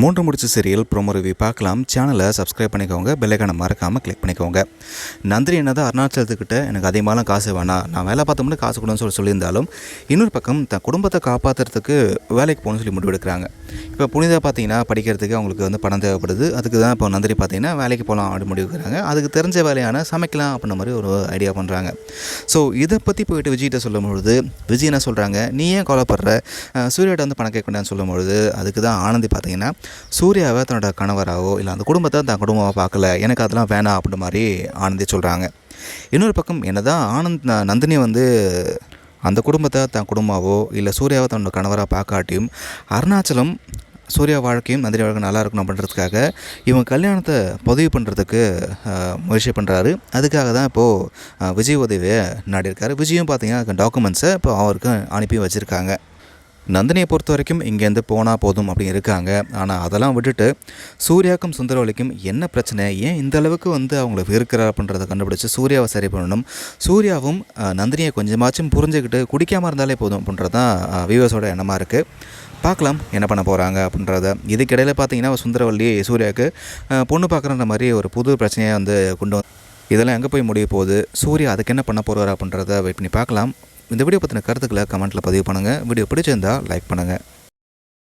மூன்று முடிச்சு serial promo review பார்க்கலாம். சேனலை சப்ஸ்கிரைப் பண்ணிக்கோங்க. பெல்லைக்கான மறக்காமல் கிளிக் பண்ணிக்கோங்க. நந்திரி என்ன தான் அருணாச்சலத்துக்கிட்ட எனக்கு அதிகமாகலாம் காசு வேணாம் நான் வேலை பார்த்தோம்னு காசு கொடுன்னு சொல்லி சொல்லியிருந்தாலும் இன்னொரு பக்கம் தன் குடும்பத்தை காப்பாற்றுறதுக்கு வேலைக்கு போகணும்னு சொல்லி முடிவெடுக்கிறாங்க இப்போ புனிதா பார்த்தீங்கன்னா படிக்கிறதுக்கு அவங்களுக்கு வந்து பணம் தேவைப்படுது. அதுக்கு தான் இப்போ நந்திரி பார்த்தீங்கன்னா வேலைக்கு போகலாம் அப்படின்னு முடிவுக்கிறாங்க அதுக்கு தெரிஞ்ச வேலையான சமைக்கலாம் அப்படின்ற மாதிரி ஒரு ஐடியா பண்ணுறாங்க ஸோ இதை பற்றி போயிட்டு விஜய்கிட்ட சொல்லும்பொழுது விஜய் என்ன சொல்கிறாங்க நீ ஏன் கவலைப்படுற? அஹ் சூர்யாட்ட வந்து பணம் கேட்கணும்னு சொல்லும் பொழுது அதுக்கு தான் ஆனந்தி பார்த்தீங்கன்னா சூர்யாவை தன்னோட கணவராகவோ இல்லை அந்த குடும்பத்தை தன் குடும்பமாக பார்க்கல எனக்கு அதெல்லாம் வேணாம் அப்படின்ற மாதிரி ஆனந்தி சொல்கிறாங்க இன்னொரு பக்கம் என்னதான் ஆனந்த் நந்தினி வந்து அந்த குடும்பத்தை தன் குடும்பமாவோ இல்லை சூர்யாவை தன்னோட கணவராக பார்க்காட்டியும் அருணாச்சலம் சூர்யா வாழ்க்கையும் நந்தினி வாழ்க்கை நல்லா இருக்கணும் அப்படின்றதுக்காக இவங்க கல்யாணத்தை பதிவு பண்ணுறதுக்கு முயற்சி பண்ணுறாரு அதுக்காக தான் இப்போது விஜய் உதவியை நாடியிருக்காரு. விஜயும் பார்த்தீங்கன்னா டாக்குமெண்ட்ஸை இப்போ அவருக்கு அனுப்பி வச்சுருக்காங்க. நந்தினியை பொறுத்த வரைக்கும் இங்கேருந்து போனால் போதும் அப்படின்னு இருக்காங்க. ஆனால் அதெல்லாம் விட்டுட்டு சூர்யாவுக்கும் சுந்தரவலிக்கும் என்ன பிரச்சனை? ஏன் இந்த அளவுக்கு வந்து அவங்கள வெறுக்கிறா அப்படின்றத கண்டுபிடிச்சி சூர்யாவை சரி பண்ணணும்? சூர்யாவும் நந்தினியை கொஞ்சமாச்சும் புரிஞ்சுக்கிட்டு குடிக்காமல் இருந்தாலே போதும் அப்படின்றது தான் வியூவர்ஸோட எண்ணமாக இருக்குது பார்க்கலாம் என்ன பண்ண போகிறாங்க அப்படின்றத. இதுக்கிடையில் பார்த்தீங்கன்னா சுந்தரவல்லி சூர்யாவுக்கு பொண்ணு பார்க்குறன்ற மாதிரி ஒரு புது பிரச்சனையை வந்து கொண்டு வந்து இதெல்லாம் எங்கே போய் முடிய போகுது? சூர்யா அதுக்கு என்ன பண்ண போகிறார் அப்படின்றத வெயிட் பண்ணி பார்க்கலாம். இந்த வீடியோ பற்றின கருத்துக்களை கமெண்ட்டில் பதிவு பண்ணுங்கள் வீடியோ பிடிச்சிருந்தா லைக் பண்ணுங்கள்